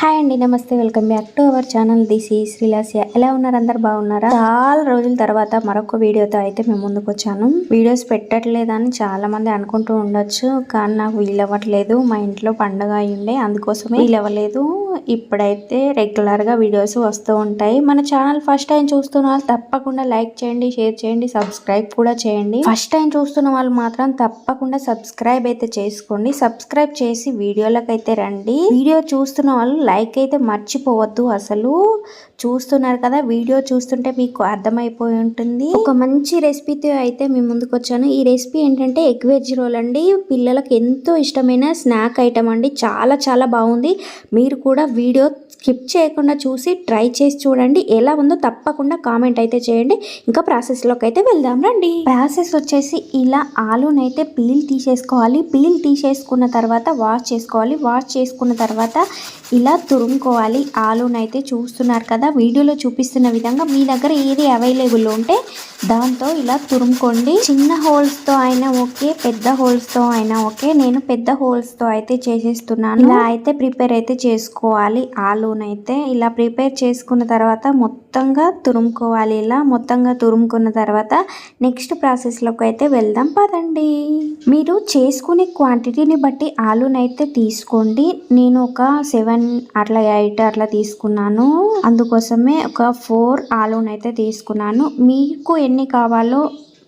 Hi అండి నమస్తే. Welcome back to our channel. This is Srilasya. ఎలా ఉన్నారు? అందరు బాగున్నారా? చాలా రోజుల తర్వాత మరొక వీడియోతో అయితే మేము ముందుకు వచ్చాను. వీడియోస్ పెట్టట్లేదని చాలా మంది అనుకుంటూ ఉండొచ్చు కానీ నాకు వీలవ్వట్లేదు. మా ఇంట్లో పండగ అయ్యుండే అందుకోసమే వీలవ్వలేదు. ఇప్పుడైతే రెగ్యులర్గా వీడియోస్ వస్తూ ఉంటాయి. మన ఛానల్ ఫస్ట్ టైం చూస్తున్న వాళ్ళు తప్పకుండా లైక్ చేయండి షేర్ చేయండి సబ్స్క్రైబ్ కూడా చేయండి. ఫస్ట్ టైం చూస్తున్న వాళ్ళు మాత్రం తప్పకుండా సబ్స్క్రైబ్ అయితే చేసుకోండి. సబ్స్క్రైబ్ చేసి వీడియోలకు అయితే రండి. వీడియో చూస్తున్న వాళ్ళు లైక్ అయితే మర్చిపోవద్దు. అసలు చూస్తున్నారు కదా వీడియో చూస్తుంటే మీకు అర్థమైపోయి ఉంటుంది. ఒక మంచి రెసిపీతో అయితే మేము ముందుకు వచ్చాను. ఈ రెసిపీ ఏంటంటే ఎగ్ వెజ్ రోల్ అండి. పిల్లలకు ఎంతో ఇష్టమైన స్నాక్ ఐటమ్ అండి. చాలా చాలా బాగుంది. మీరు కూడా వీడియో స్కిప్ చేయకుండా చూసి ట్రై చేసి చూడండి. ఎలా ఉందో తప్పకుండా కామెంట్ అయితే చేయండి. ఇంకా ప్రాసెస్లోకి అయితే వెళ్దాం రండి. ప్రాసెస్ వచ్చేసి ఇలా ఆలూనైతే పీల్ తీసేసుకోవాలి. పీల్ తీసేసుకున్న తర్వాత వాష్ చేసుకోవాలి. వాష్ చేసుకున్న తర్వాత ఇలా తురుముకోవాలి. ఆలూనైతే చూస్తున్నారు కదా వీడియోలో చూపిస్తున్న విధంగా మీ దగ్గర ఏది అవైలబుల్ ఉంటే దాంతో ఇలా తురుముకోండి. చిన్న హోల్స్తో అయినా ఓకే పెద్ద హోల్స్తో అయినా ఓకే. నేను పెద్ద హోల్స్తో అయితే చేసేస్తున్నాను. ఇలా అయితే ప్రిపేర్ అయితే చేసుకోవాలి. ఆలూనైతే ఇలా ప్రిపేర్ చేసుకున్న తర్వాత మొత్తంగా తురుముకోవాలి. ఇలా మొత్తంగా తురుముకున్న తర్వాత నెక్స్ట్ ప్రాసెస్లోకి అయితే వెళ్దాం. పదండి. మీరు చేసుకునే క్వాంటిటీని బట్టి ఆలూనైతే తీసుకోండి. నేను ఒక సెవెన్ అట్లా ఎయిట్ అట్లా తీసుకున్నాను. అందుకోసమే ఒక ఫోర్ ఆలూనైతే తీసుకున్నాను. మీకు ఎన్ని కావాలో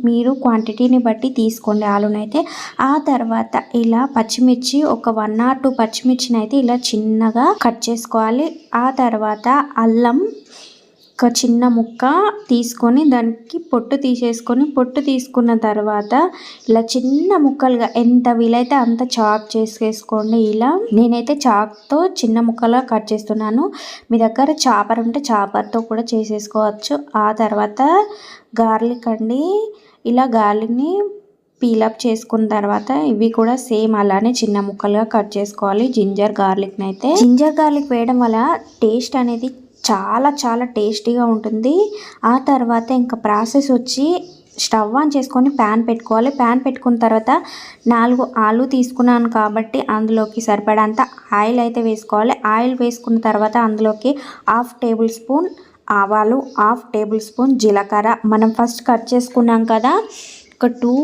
మీరు క్వాంటిటీని బట్టి తీసుకోండి ఆలునైతే ఆ తర్వాత ఇలా పచ్చిమిర్చి ఒక వన్ ఆర్ టూ పచ్చిమిర్చిని అయితే ఇలా చిన్నగా కట్ చేసుకోవాలి. ఆ తర్వాత అల్లం ఒక చిన్న ముక్క తీసుకొని దానికి పొట్టు తీసేసుకొని పొట్టు తీసుకున్న తర్వాత ఇలా చిన్న ముక్కలుగా ఎంత వీలైతే అంత చాక్ చేసేసుకోండి. ఇలా నేనైతే చాక్తో చిన్న ముక్కలా కట్ చేస్తున్నాను. మీ దగ్గర చాపర్ ఉంటే చాపర్తో కూడా చేసేసుకోవచ్చు. ఆ తర్వాత గార్లిక్ అండి. ఇలా గార్లిక్ని పీలప్ చేసుకున్న తర్వాత ఇవి కూడా సేమ్ అలానే చిన్న ముక్కలుగా కట్ చేసుకోవాలి. జింజర్ గార్లిక్ని అయితే జింజర్ గార్లిక్ వేయడం వల్ల టేస్ట్ అనేది చాలా చాలా టేస్టీగా ఉంటుంది. ఆ తర్వాత ఇంకా ప్రాసెస్ వచ్చి స్టవ్ ఆన్ చేసుకొని ప్యాన్ పెట్టుకోవాలి. ప్యాన్ పెట్టుకున్న తర్వాత నాలుగు ఆలు తీసుకున్నాను కాబట్టి అందులోకి సరిపడంత ఆయిల్ అయితే వేసుకోవాలి. ఆయిల్ వేసుకున్న తర్వాత అందులోకి హాఫ్ టేబుల్ స్పూన్ ఆవాలు హాఫ్ టేబుల్ స్పూన్ జీలకర్ర. మనం ఫస్ట్ కట్ చేసుకున్నాం కదా ఒక టూ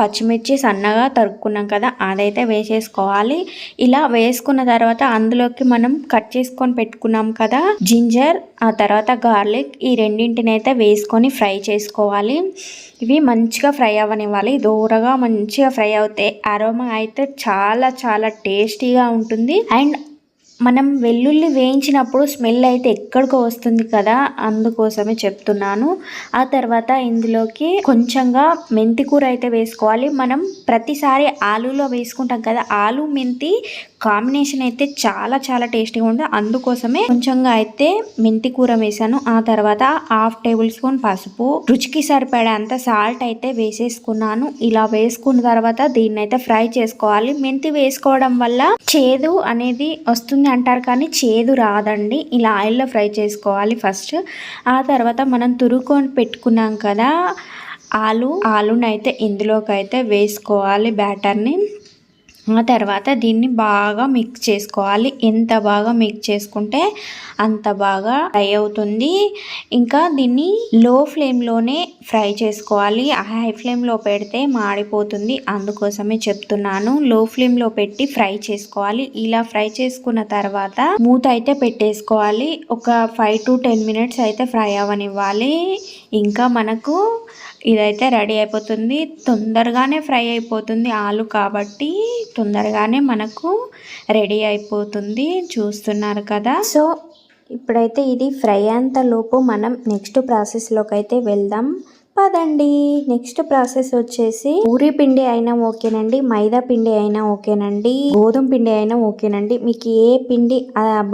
పచ్చిమిర్చి సన్నగా తరుక్కున్నాం కదా అదైతే వేసేసుకోవాలి. ఇలా వేసుకున్న తర్వాత అందులోకి మనం కట్ చేసుకొని పెట్టుకున్నాం కదా జింజర్ ఆ తర్వాత గార్లిక్ ఈ రెండింటిని అయితే వేసుకొని ఫ్రై చేసుకోవాలి. ఇవి మంచిగా ఫ్రై అవ్వనివ్వాలి. దూరగా మంచిగా ఫ్రై అవుతాయి అరోమా అయితే చాలా చాలా టేస్టీగా ఉంటుంది. అండ్ మనం వెల్లుల్లి వేయించినప్పుడు స్మెల్ అయితే ఎక్కడికో వస్తుంది కదా అందుకోసమే చెప్తున్నాను. ఆ తర్వాత ఇందులోకి కొంచెంగా మెంతి కూర అయితే వేసుకోవాలి. మనం ప్రతిసారి ఆలులో వేసుకుంటాం కదా ఆలు మెంతి కాంబినేషన్ అయితే చాలా చాలా టేస్టీగా ఉంది. అందుకోసమే కొంచెంగా అయితే మెంతి కూర వేసాను. ఆ తర్వాత హాఫ్ టేబుల్ స్పూన్ పసుపు రుచికి సరిపడేంత సాల్ట్ అయితే వేసేసుకున్నాను. ఇలా వేసుకున్న తర్వాత దీన్ని అయితే ఫ్రై చేసుకోవాలి. మెంతి వేసుకోవడం వల్ల చేదు అనేది వస్తుంది అంటారు కానీ చేదు రాదండి. ఇలా ఆయిల్లో ఫ్రై చేసుకోవాలి ఫస్ట్. ఆ తర్వాత మనం తురుకొని పెట్టుకున్నాం కదా ఆలు ఆలునైతే ఇందులోకి అయితే వేసుకోవాలి బ్యాటర్ని. ఆ తర్వాత దీన్ని బాగా మిక్స్ చేసుకోవాలి. ఎంత బాగా మిక్స్ చేసుకుంటే అంత బాగా ఫ్రై అవుతుంది. ఇంకా దీన్ని లో ఫ్లేమ్లోనే ఫ్రై చేసుకోవాలి. హై ఫ్లేమ్లో పెడితే మాడిపోతుంది. అందుకోసమే చెప్తున్నాను. లో ఫ్లేమ్లో పెట్టి ఫ్రై చేసుకోవాలి. ఇలా ఫ్రై చేసుకున్న తర్వాత మూత అయితే పెట్టేసుకోవాలి. ఒక ఫైవ్ టు టెన్ మినిట్స్ అయితే ఫ్రై అవ్వనివ్వాలి ఇంకా మనకు ఇదైతే రెడీ అయిపోతుంది. తొందరగానే ఫ్రై అయిపోతుంది ఆలు కాబట్టి తొందరగానే మనకు రెడీ అయిపోతుంది. చూస్తున్నారు కదా? సో ఇప్పుడైతే ఇది ఫ్రై అంత లోపు మనం నెక్స్ట్ ప్రాసెస్లోకి అయితే వెళ్దాం. పదండి నెక్స్ట్ ప్రాసెస్ వచ్చేసి పూరి పిండి అయినా ఓకేనండి మైదా పిండి అయినా ఓకేనండి గోధుమ పిండి అయినా ఓకేనండి. మీకు ఏ పిండి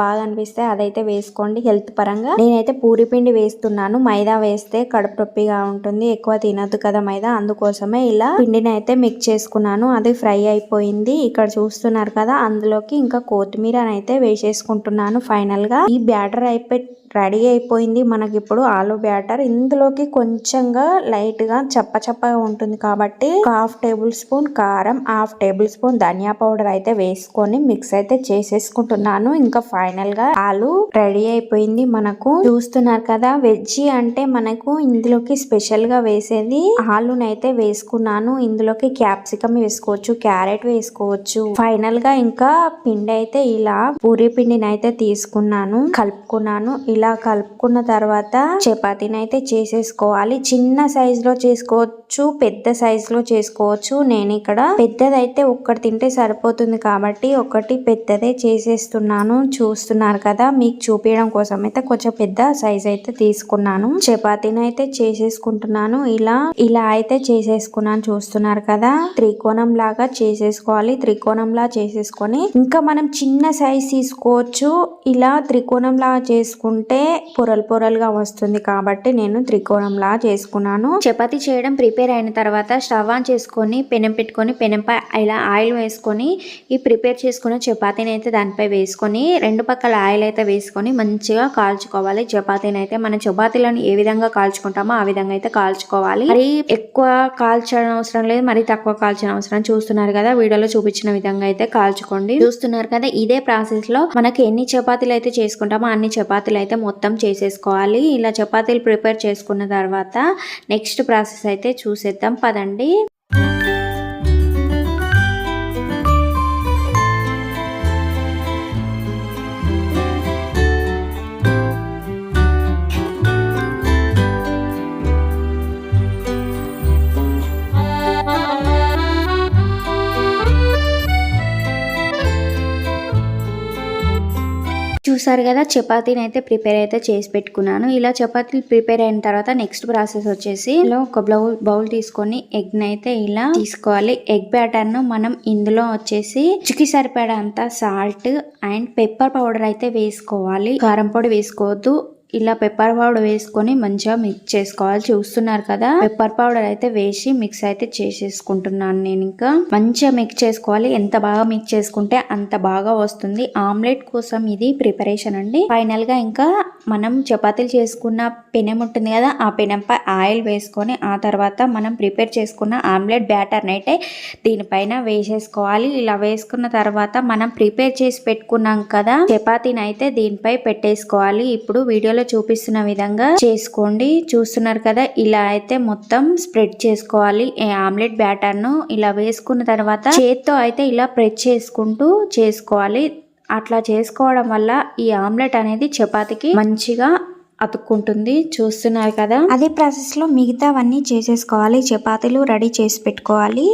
బాగా అనిపిస్తే అదైతే వేసుకోండి హెల్త్ పరంగా. నేనైతే పూరి పిండి వేస్తున్నాను. మైదా వేస్తే కడుపు నొప్పిగా ఉంటుంది. ఎక్కువ తినద్దు కదా మైదా. అందుకోసమే ఇలా పిండిని అయితే మిక్స్ చేసుకున్నాను. అది ఫ్రై అయిపోయింది. ఇక్కడ చూస్తున్నారు కదా అందులోకి ఇంకా కొత్తిమీర అయితే వేసేసుకుంటున్నాను ఫైనల్గా ఈ బ్యాటర్ అయిపోయి రెడీ అయిపోయింది మనకి ఇప్పుడు ఆలు బ్యాటర్. ఇందులోకి కొంచెంగా లైట్గా చప్ప చప్పగా ఉంటుంది కాబట్టి హాఫ్ టేబుల్ స్పూన్ కారం హాఫ్ టేబుల్ స్పూన్ ధనియా పౌడర్ అయితే వేసుకొని మిక్స్ అయితే చేసేసుకుంటున్నాను. ఇంకా ఫైనల్గా ఆలు రెడీ అయిపోయింది మనకు. చూస్తున్నారు కదా వెజ్ అంటే మనకు ఇందులోకి స్పెషల్గా వేసేది ఆలునైతే వేసుకున్నాను. ఇందులోకి క్యాప్సికమ్ వేసుకోవచ్చు క్యారెట్ వేసుకోవచ్చు. ఫైనల్గా ఇంకా పిండి అయితే ఇలా పూరి పిండిని అయితే తీసుకున్నాను కలుపుకున్నాను. ఇలా ఇలా కలుపుకున్న తర్వాత చపాతీని అయితే చేసేసుకోవాలి. చిన్న సైజ్లో చేసుకోవచ్చు పెద్ద సైజ్లో చేసుకోవచ్చు. నేను ఇక్కడ పెద్దదైతే ఒక్కటి తింటే సరిపోతుంది కాబట్టి ఒకటి పెద్దదే చేసేస్తున్నాను. చూస్తున్నారు కదా మీకు చూపించడం కోసం అయితే కొంచెం పెద్ద సైజ్ అయితే తీసుకున్నాను. చపాతీని అయితే చేసేసుకుంటున్నాను. ఇలా ఇలా అయితే చేసేసుకున్నాను. చూస్తున్నారు కదా త్రికోణం లాగా చేసేసుకోవాలి. త్రికోణంలా చేసేసుకొని ఇంకా మనం చిన్న సైజ్ తీసుకోవచ్చు. ఇలా త్రికోణం లాగా చేసుకుంటే పొరలు పొరలుగా వస్తుంది కాబట్టి నేను త్రికోణంలా చేసుకున్నాను. చపాతీ చేయడం ప్రిపేర్ అయిన తర్వాత స్టవ్ ఆన్ చేసుకొని పెనం పెట్టుకొని పెనంపై ఇలా ఆయిల్ వేసుకొని ఈ ప్రిపేర్ చేసుకున్న చపాతీని అయితే దానిపై వేసుకొని రెండు పక్కల ఆయిల్ అయితే వేసుకొని మంచిగా కాల్చుకోవాలి. చపాతీని అయితే మన చపాతీలను ఏ విధంగా కాల్చుకుంటామో ఆ విధంగా అయితే కాల్చుకోవాలి. మరి ఎక్కువ కాల్చడం అవసరం లేదు మరి తక్కువ కాల్చిన అవసరం చూస్తున్నారు కదా వీడియోలో చూపించిన విధంగా అయితే కాల్చుకోండి. చూస్తున్నారు కదా ఇదే ప్రాసెస్లో మనకి ఎన్ని చపాతీలు అయితే చేసుకుంటామో అన్ని చపాతీలు అయితే మొత్తం చేసేసుకోవాలి. ఇలా చపాతీలు ప్రిపేర్ చేసుకున్న తర్వాత నెక్స్ట్ ప్రాసెస్ అయితే చూసేద్దాం. పదండి. చూసారు కదా చపాతీని అయితే ప్రిపేర్ అయితే చేసి పెట్టుకున్నాను. ఇలా చపాతీలు ప్రిపేర్ అయిన తర్వాత నెక్స్ట్ ప్రాసెస్ వచ్చేసి ఒక బౌల్ బౌల్ తీసుకొని ఎగ్ అయితే ఇలా తీసుకోవాలి. ఎగ్ బ్యాటర్ను మనం ఇందులో వచ్చేసి రుచికి సరిపడంత సాల్ట్ అండ్ పెప్పర్ పౌడర్ అయితే వేసుకోవాలి. కారం పొడి వేసుకోవద్దు. ఇలా పెప్పర్ పౌడర్ వేసుకొని మంచిగా మిక్స్ చేసుకోవాలి. చూస్తున్నారు కదా? పెప్పర్ పౌడర్ అయితే వేసి మిక్స్ అయితే చేసేసుకుంటున్నాను నేను ఇంకా. మంచిగా మిక్స్ చేసుకోవాలి. ఎంత బాగా మిక్స్ చేసుకుంటే అంత బాగా వస్తుంది. ఆమ్లెట్ కోసం ఇది ప్రిపరేషన్ అండి. ఫైనల్గా ఇంకా మనం చపాతీలు చేసుకున్న పెనం ఉంటుంది కదా ఆ పెనంపై ఆయిల్ వేసుకొని ఆ తర్వాత మనం ప్రిపేర్ చేసుకున్న ఆమ్లెట్ బ్యాటర్ అయితే దీనిపైన వేసేసుకోవాలి. ఇలా వేసుకున్న తర్వాత మనం ప్రిపేర్ చేసి పెట్టుకున్నాం కదా చపాతీని అయితే దీనిపై పెట్టేసుకోవాలి. ఇప్పుడు వీడియోలో చూపిస్తున్న విధంగా చేసుకోండి. చూస్తున్నారు కదా ఇలా అయితే మొత్తం స్ప్రెడ్ చేసుకోవాలి. ఈ ఆమ్లెట్ బ్యాటర్ను ఇలా వేసుకున్న తర్వాత చేత్తో అయితే ఇలా ప్రెస్ చేసుకుంటూ చేసుకోవాలి. అట్లా చేసుకోవడం వల్ల ఈ ఆమ్లెట్ అనేది చపాతీకి మంచిగా అతుక్కుంటుంది. చూస్తున్నారు కదా? అదే ప్రాసెస్లో మిగతావన్నీ చేసేసుకోవాలి. చపాతీలు రెడీ చేసి పెట్టుకోవాలి.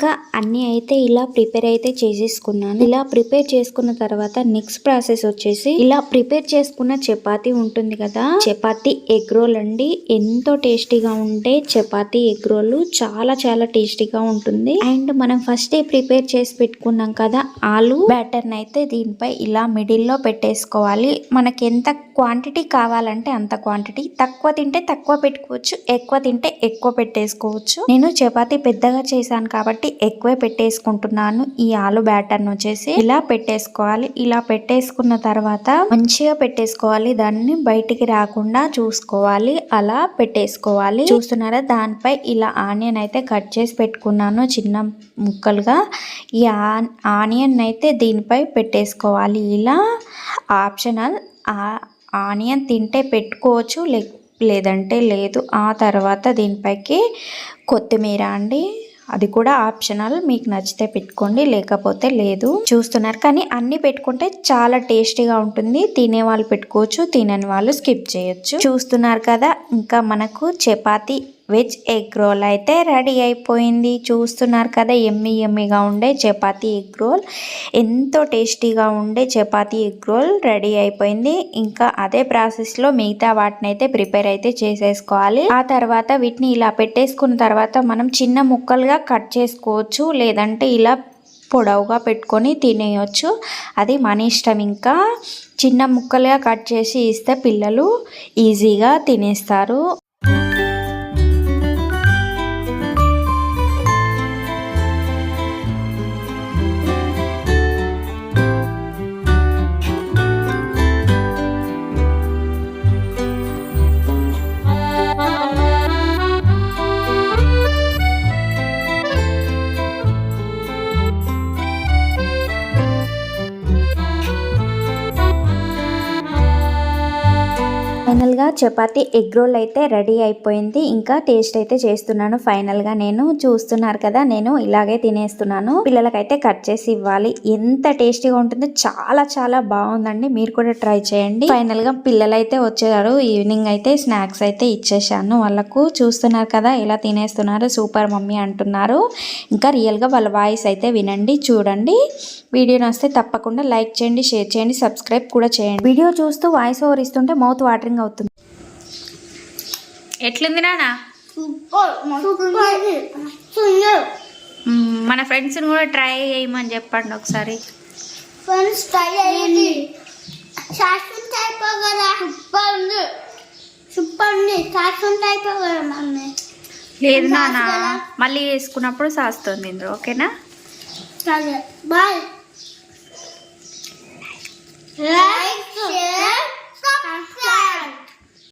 ఇంకా అన్నీ అయితే ఇలా ప్రిపేర్ అయితే చేసేసుకున్నాను. ఇలా ప్రిపేర్ చేసుకున్న తర్వాత నెక్స్ట్ ప్రాసెస్ వచ్చేసి ఇలా ప్రిపేర్ చేసుకున్న చపాతీ ఉంటుంది కదా? చపాతీ ఎగ్ రోల్ అండి. ఎంతో టేస్టీగా ఉంటే చపాతీ ఎగ్ రోల్ చాలా చాలా టేస్టీగా ఉంటుంది. అండ్ మనం ఫస్ట్ డే ప్రిపేర్ చేసి పెట్టుకున్నాం కదా? ఆలు బ్యాటర్ అయితే దీనిపై ఇలా మిడిల్లో పెట్టేసుకోవాలి. మనకి ఎంత క్వాంటిటీ కావాలంటే అంత క్వాంటిటీ. తక్కువ తింటే తక్కువ పెట్టుకోవచ్చు. ఎక్కువ తింటే ఎక్కువ పెట్టేసుకోవచ్చు. నేను చపాతీ పెద్దగా చేశాను కాబట్టి ఎక్కువే పెట్టేసుకుంటున్నాను. ఈ ఆలు బ్యాటర్ వచ్చేసి ఇలా పెట్టేసుకోవాలి. ఇలా పెట్టేసుకున్న తర్వాత మంచిగా పెట్టేసుకోవాలి. దాన్ని బయటికి రాకుండా చూసుకోవాలి. అలా పెట్టేసుకోవాలి. చూస్తున్నారా? దానిపై ఇలా ఆనియన్ అయితే కట్ చేసి పెట్టుకున్నాను చిన్న ముక్కలుగా. ఈ ఆనియన్ అయితే దీనిపై పెట్టేసుకోవాలి. ఇలా ఆప్షనల్ ఆనియన్ తింటే పెట్టుకోవచ్చు. లే లేదంటే లేదు. ఆ తర్వాత దీనిపైకి కొత్తిమీర అండి. అది కూడా ఆప్షనల్. మీకు నచ్చితే పెట్టుకోండి లేకపోతే లేదు. చూస్తున్నారు కానీ అన్ని పెట్టుకుంటే చాలా టేస్టీగా ఉంటుంది. తినే వాళ్ళు పెట్టుకోవచ్చు తినని వాళ్ళు స్కిప్ చేయొచ్చు. చూస్తున్నారు కదా ఇంకా మనకు చపాతి వెజ్ ఎగ్ రోల్ అయితే రెడీ అయిపోయింది. చూస్తున్నారు కదా ఎమ్మి ఎమ్మిగా ఉండే చపాతీ ఎగ్ రోల్. ఎంతో టేస్టీగా ఉండే చపాతీ ఎగ్ రోల్ రెడీ అయిపోయింది. ఇంకా అదే ప్రాసెస్లో మిగతా వాటిని అయితే ప్రిపేర్ అయితే చేసేసుకోవాలి. ఆ తర్వాత వీటిని ఇలా పెట్టేసుకున్న తర్వాత మనం చిన్న ముక్కలుగా కట్ చేసుకోవచ్చు లేదంటే ఇలా పొడవుగా పెట్టుకొని తినేయచ్చు. అది మన ఇష్టం. ఇంకా చిన్న ముక్కలుగా కట్ చేసి ఇస్తే పిల్లలు ఈజీగా తినేస్తారు. చపాతీ ఎగ్ రోల్ అయితే రెడీ అయిపోయింది. ఇంకా టేస్ట్ అయితే చేస్తున్నాను. ఫైనల్గా నేను చూస్తున్నారు కదా నేను ఇలాగే తినేస్తున్నాను. పిల్లలకైతే కట్ చేసి ఇవ్వాలి. ఎంత టేస్టీగా ఉంటుందో చాలా చాలా బాగుందండి. మీరు కూడా ట్రై చేయండి. ఫైనల్గా పిల్లలు అయితే వచ్చారు ఈవినింగ్ అయితే స్నాక్స్ అయితే ఇచ్చేసాను వాళ్ళకు. చూస్తున్నారు కదా ఇలా తినేస్తున్నారు సూపర్ మమ్మీ అంటున్నారు. ఇంకా రియల్గా వాళ్ళ వాయిస్ అయితే వినండి చూడండి. వీడియో నస్తే తప్పకుండా లైక్ చేయండి షేర్ చేయండి సబ్స్క్రైబ్ కూడా చేయండి. వీడియో చూస్తూ వాయిస్ ఓవర్ ఇస్తుంటే మౌత్ వాటరింగ్ అవుతుంది. ఎట్లుంది నానా? సూపర్ సూపర్ సుందర్ మన ఫ్రెండ్స్ని కూడా ట్రై చేయమని చెప్పండి ఒకసారి. ఫ్రెండ్స్ ట్రై అయ్యింది శాశ్వత అయిపోగలరా సూపర్ ఉంది. సూపర్ ఉంది. శాశ్వత అయిపోగలరా మమ్మీ. లేదు నాన్న మళ్ళీ వేసుకున్నప్పుడు సాస్తుంది ఇందులో ఓకేనా? సరే బాయ్. Like share subscribe